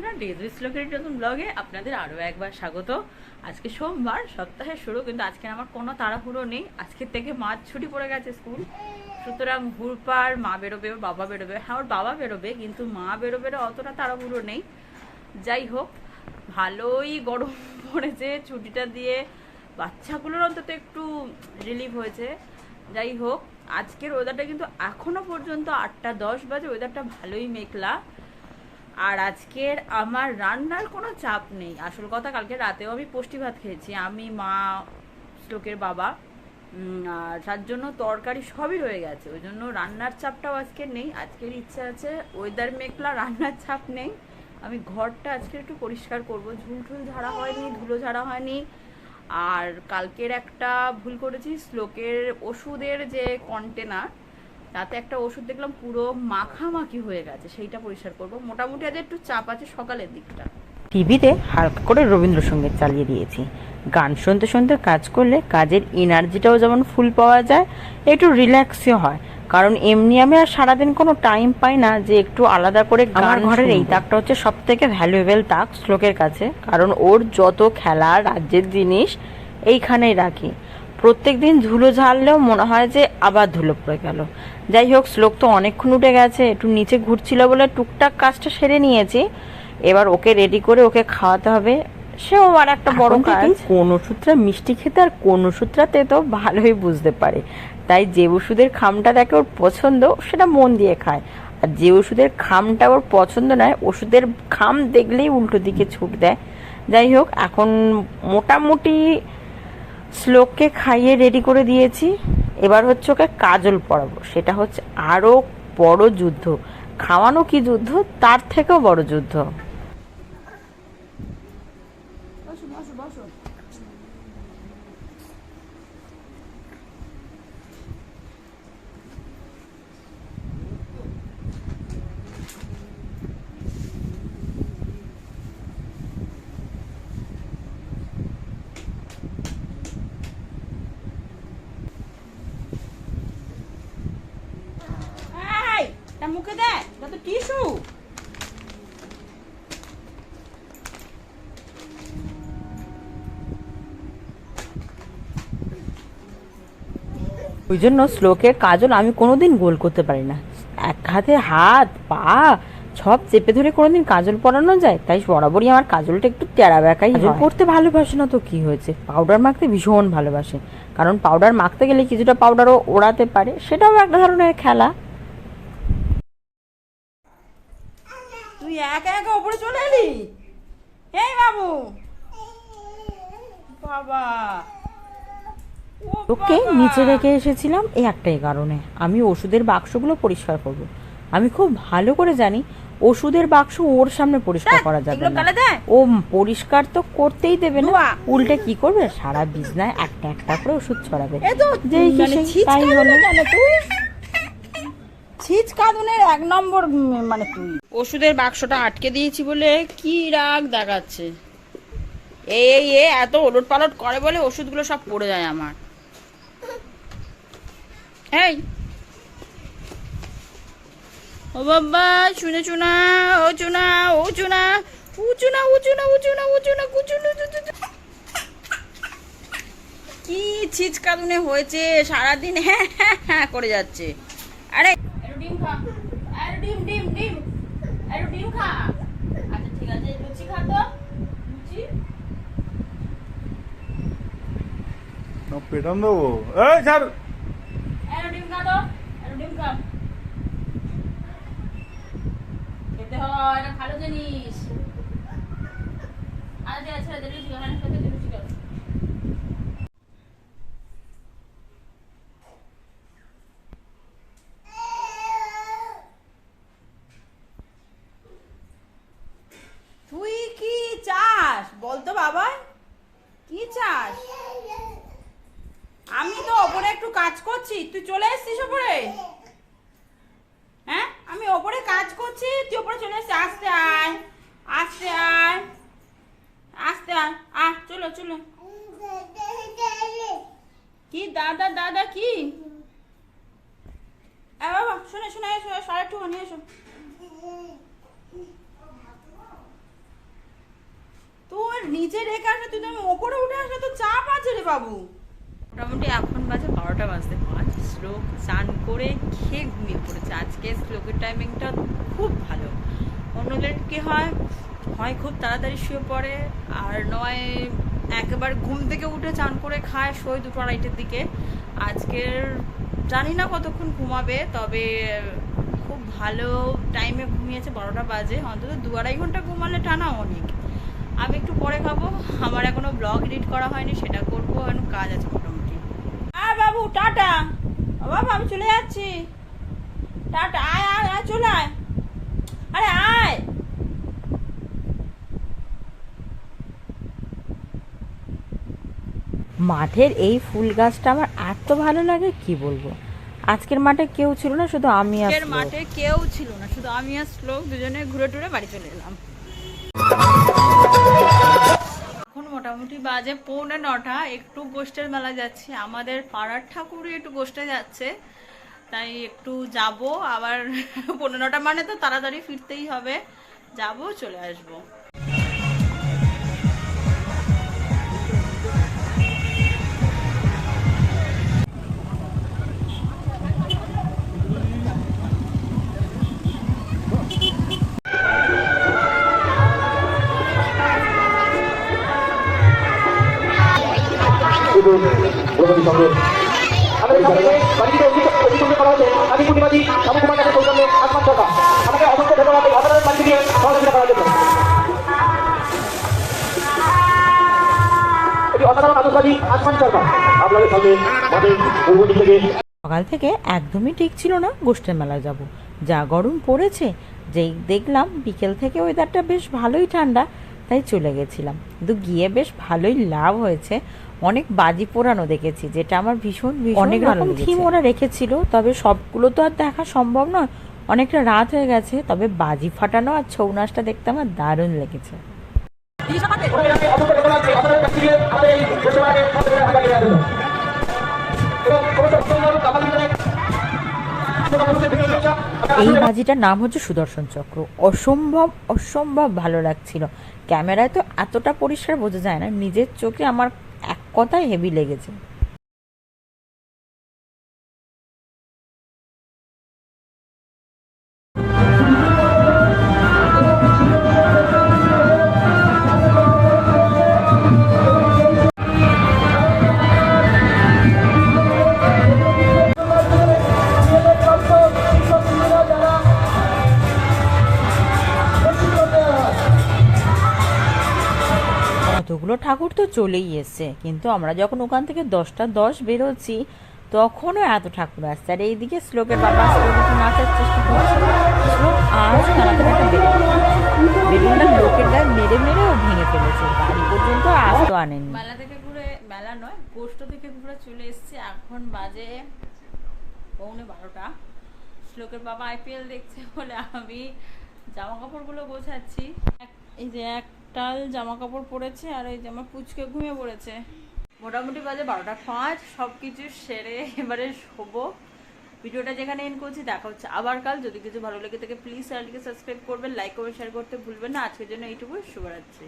বন্ধুরা ডেজরি শ্লোকের নতুন ব্লগে আপনাদের আরও একবার স্বাগত। আজকে সোমবার, সপ্তাহের শুরু, কিন্তু আজকে আমার কোনো তাড়াহুড়ো নেই। আজকের থেকে মাছ ছুটি পড়ে গেছে স্কুল। সুতরাং হুড়পার মা বেরোবে, ওর বাবা বেরোবে। হ্যাঁ ওর বাবা বেরোবে, কিন্তু মা বেরোবে অতটা তাড়াহুড়ো নেই। যাই হোক, ভালোই গরম পড়েছে। ছুটিটা দিয়ে বাচ্চাগুলোর অন্তত একটু রিলিফ হয়েছে। যাই হোক, আজকের ওয়েদারটা কিন্তু এখনও পর্যন্ত আটটা দশ বাজে। ওয়েদারটা ভালোই মেঘলা। আর আজকের আমার রান্নার কোনো চাপ নেই। আসল কথা, কালকে রাতেও আমি পুষ্টি ভাত খেয়েছি। আমি, মা, শ্লোকের বাবা আর তার জন্য তরকারি সবই রয়ে গেছে। ওই জন্য রান্নার চাপটাও আজকে নেই। আজকের ইচ্ছা আছে ওয়েদার মেঘলা, রান্নার চাপ নেই। আমি ঘরটা আজকে একটু পরিষ্কার করব। ঝুল ঝুল ঝাড়া হয়নি, ধুলো ঝাড়া হয়নি। আর কালকের একটা ভুল করেছি, শ্লোকের ওষুধের যে কন্টেনার তাতে একটা ওষুধ দেখলাম পুরো মাখামাখি হয়ে গেছে সেইটা পরিষ্কার করব। মোটামুটি আজ একটু চাপ আছে সকালের দিকটা। টিভিতে হালকা করে রবীন্দ্রসঙ্গীত চালিয়ে দিয়েছি। গান শুনতে শুনতে কাজ করলে কাজের এনার্জিটাও যেমন ফুল পাওয়া যায় একটু রিল্যাক্সও হয়। কারণ এমনি আমি আর সারাদিন কোনো টাইম পাই না যে একটু আলাদা করে আমার ঘরের এই তাকটা হচ্ছে সব থেকে ভ্যালুয়েবল তাক শ্লোকের কাছে কারণ ওর যত খেলা রাজ্যের জিনিস এইখানেই রাখি। প্রত্যেক দিন ধুলো ঝাড়লেও মনে হয় যে আবার ধুলো পড়ে গেল। যাই হোক শ্লোক তো অনেকক্ষণ উঠে গেছে একটু নিচে ঘুরছিল বলে টুকটাক কাজটা সেরে নিয়েছি। এবার ওকে রেডি করে ওকে খাওয়াতে হবে। সেও আর একটা বড় কাজ। কোন ওষুধটা মিষ্টি খেতে আর কোন ওষুধটাতে তো ভালোই বুঝতে পারে। তাই যে ওষুধের খামটা দেখে ওর পছন্দ সেটা মন দিয়ে খায়। আর যে ওষুধের খামটা ওর পছন্দ নয় ওষুধের খাম দেখলেই উল্টো দিকে ছুট দেয়। যাই হোক এখন মোটামুটি শ্লোককে খাইয়ে রেডি করে দিয়েছি। এবার হচ্ছে ওকে কাজল পরাবো। সেটা হচ্ছে আরও বড় যুদ্ধ। খাওয়ানো কি যুদ্ধ? তার থেকেও বড় যুদ্ধ এই তা মুখে দে এটা তো টিস্যু ওই জন্য শ্লোকের কাজল আমি কোনোদিন গোল করতে পারি না। এক হাতে হাত পা সব চেপে ধরে কোনোদিন কাজল পরানো যায়? তাই বরাবরই আমার কাজলটা একটু টেরা বেঁকাই কাজল পরতে ভালোবাসে না তো কি হয়েছে? পাউডার মাখতে ভীষণ ভালোবাসে। কারণ পাউডার মাখতে গেলে কিছুটা পাউডারও ওড়াতে পারে সেটাও একটা ধরনের খেলা। তুই একা একা উপরে চলে এলি? এই বাবু! বাবা! ওকে নিচে রেখে এসেছিলাম এই একটাই কারণে। আমি ওষুধের বাক্সগুলো পরিষ্কার করব। আমি খুব ভালো করে জানি ওষুধের বাক্স ওর সামনে পরিষ্কার করা যাবে না। ও পরিষ্কার তো করতেই দেবে না। উল্টে কি করবে? সারা বিছনায় একটা একটা করে ওষুধ ছড়াবে। যেই মানে তাই হলো। এক নম্বর মানে তুই। ওষুধের বাক্সটা আটকে দিয়েছি বলে কি রাগ দেখাচ্ছে? এই এ এত ওলট পালট করে বলে ওষুধগুলো সব পড়ে যায় আমার। এই। ও বাবা শুনে চুনা ও চুনা ও চুনা উ চুনা উ চুনা উ চুনা উ চুনা কু ছিচকাদুনে হয়েছে? সারাদিন হ্যাঁ হ্যাঁ হ্যাঁ করে যাচ্ছে। আরে ডিম খা। আরে ডিম ডিম ডিম। একটু ডিম খা। আচ্ছা ঠিক আছে লুচি খা তো। লুচি। না পেটান দেবো। এই স্যার একটু ডিম তো একটু ডিম খেতে হয় ভালো জিনিস আচ্ছা আছে লুচি খা হ্যাঁ খেতে দে, লুচি খা তুই কি চাস বলতো বাবা কি চাস আমি তো ওপরে একটু কাজ করছি তুই চলে এসছিস ওপরে হ্যাঁ আমি ওপরে কাজ করছি তুই ওপরে চলে এসছিস আস্তে আয় আস্তে আয় আস্তে আয় আয় চলো। কি দাদা দাদা কি? বাবা শুনে শুনে এসো আর একটু নিয়ে এসো নিচে রেখে আসলে তুই তো আমি ওপরে উঠে আসলে তো চাপ আছে রে বাবু। মোটামুটি এখন বাজে বারোটা বাজতে পাঁচ। শ্লোক স্নান করে খেয়ে ঘুমিয়ে পড়েছে। আজকে শ্লোকের টাইমিংটা খুব ভালো। অন্যদের কি হয়? হয় খুব তাড়াতাড়ি শুয়ে পড়ে। আর নয় একবার ঘুম থেকে উঠে চান করে খায়, শোয় দুটো আড়াইটের দিকে। আজকের, জানি না কতক্ষণ ঘুমাবে, তবে খুব ভালো টাইমে ঘুমিয়েছে, বারোটা বাজে। অন্তত দু আড়াই ঘণ্টা ঘুমালে টানা অনেক। আমি একটু পরে খাব। আমার এখনও ব্লগ এডিট করা হয়নি, সেটা করব, এখন কাজ আছে মোটামুটি। আর বাবু, টাটা। বাবা, আমি চলে যাচ্ছি। টাটা আয় আয়, চলে আয়। আরে, আয়। মাঠের এই ফুল গাছটা আমার এত ভালো লাগে কি বলব? আজকের মাঠে কেউ ছিল না শুধু আমি আর মাঠে কেউ ছিল না শুধু আমি আর শ্লোক দুজনে ঘুরে টুরে বাড়ি চলে এলাম। এখন মোটামুটি বাজে পৌনে নটা একটু গোষ্ঠের মেলা যাচ্ছি। আমাদের পাড়ার ঠাকুরই একটু গোষ্ঠে যাচ্ছে তাই একটু যাব। আবার পৌনে নটা মানে তো তাড়াতাড়ি ফিরতেই হবে। যাব চলে আসব। সকাল থেকে একদমই ঠিক ছিল না গোষ্ঠের মেলায় যাব। যা গরম পড়েছে, যেই দেখলাম বিকেল থেকে ওয়েদারটা বেশ ভালোই ঠান্ডা, তাই চলে গেছিলাম। কিন্তু গিয়ে বেশ ভালোই লাভ হয়েছে। অনেক বাজি পোড়ানো দেখেছি যেটা আমার ভীষণ ভীষণ অনেক রকম থিম ওরা রেখেছিল তবে সবগুলো তো আর দেখা সম্ভব নয়। অনেকটা রাত হয়ে গেছে তবে বাজি ফাটানো আর ছৌ নাচটা দেখতে আমার দারুণ লেগেছে। এই বাজিটার নাম হচ্ছে সুদর্শন চক্র। অসম্ভব অসম্ভব ভালো লাগছিল। ক্যামেরায় তো এতটা পরিষ্কার বোঝা যায় না নিজের চোখে আমার কথায় হেভি লেগেছে? কতগুলো ঠাকুর তো চলেই এসছে। কিন্তু আমরা যখন ওখান থেকে দশটা দশ বেরোচ্ছি, তখনও এত ঠাকুর আসছে। আর এইদিকে শ্লোকের বাবা শ্লোক নাচার চেষ্টা করছে। শ্লোক আজ একটা বেলুনটা লোকের গায়ে মেরে মেরে ও ভেঙে ফেলেছে। বাড়ি পর্যন্ত আজ তো আনেনি। মেলা থেকে ঘুরে, মেলা নয়, গোষ্ঠ থেকে ঘুরে চলে এসেছি। এখন বাজে পৌনে বারোটা। শ্লোকের বাবা আইপিএল দেখছে বলে আমি জামা কাপড়গুলো গোছাচ্ছি। এক- এই যে একটাল জামা কাপড় পরেছে আর এই জামা পুচকে ঘুমিয়ে পড়েছে। মোটামুটি বাজে বারোটা পাঁচ সব কিছু সেরে এবারে শোবো। ভিডিওটা যেখানে এন করছি, দেখা হচ্ছে আবার কাল। যদি কিছু ভালো লেগে থাকে প্লিজ চ্যানেলটিকে সাবস্ক্রাইব করবেন লাইক করবেন শেয়ার করতে ভুলবেন না। আজকের জন্য এইটুকু শুভরাত্রি।